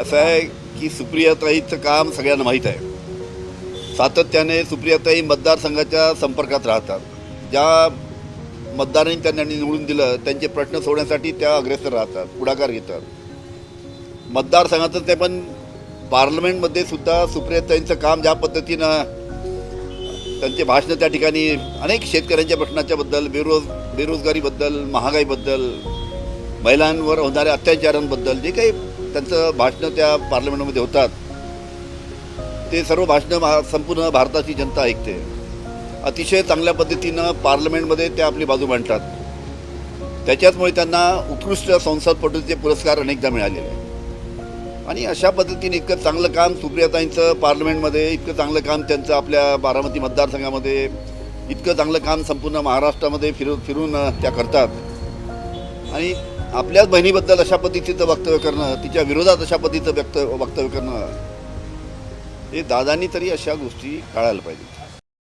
असं आहे की सुप्रियाताईचं काम सगळ्यांना माहीत आहे. सातत्याने सुप्रियाताई मतदारसंघाच्या संपर्कात राहतात. ज्या मतदारांनी त्यांना निवडून दिलं त्यांचे प्रश्न सोडण्यासाठी त्या अग्रेसर राहतात पुढाकार घेतात. मतदारसंघाचं ते पण पार्लमेंटमध्ये सुद्धा सुप्रियाताईंचं काम ज्या पद्धतीनं त्यांचे भाषणं त्या ठिकाणी अनेक शेतकऱ्यांच्या प्रश्नाच्याबद्दल बेरोज बेरोजगारीबद्दल महागाईबद्दल महिलांवर होणाऱ्या अत्याचारांबद्दल जे काही त्यांचं भाषणं त्या पार्लमेंटमध्ये होतात. ते सर्व भाषणं महा संपूर्ण भारताची जनता ऐकते. अतिशय चांगल्या पद्धतीनं पार्लमेंटमध्ये त्या आपली बाजू मांडतात. त्याच्याचमुळे त्यांना उत्कृष्ट संसदपटूचे पुरस्कार अनेकदा मिळालेले आहेत. आणि अशा पद्धतीने इतकं चांगलं काम सुप्रियाताईंचं पार्लमेंटमध्ये इतकं चांगलं काम त्यांचं आपल्या बारामती मतदारसंघामध्ये इतकं चांगलं काम संपूर्ण महाराष्ट्रामध्ये फिरून फिरून त्या करतात. आणि आपल्याच बहिणीबद्दल अशा पद्धतीचं वक्तव्य करणं तिच्या विरोधात अशा पद्धतीचं व्यक्त वक्तव्य करणं हे दादांनी तरी अशा गोष्टी टाळायला पाहिजे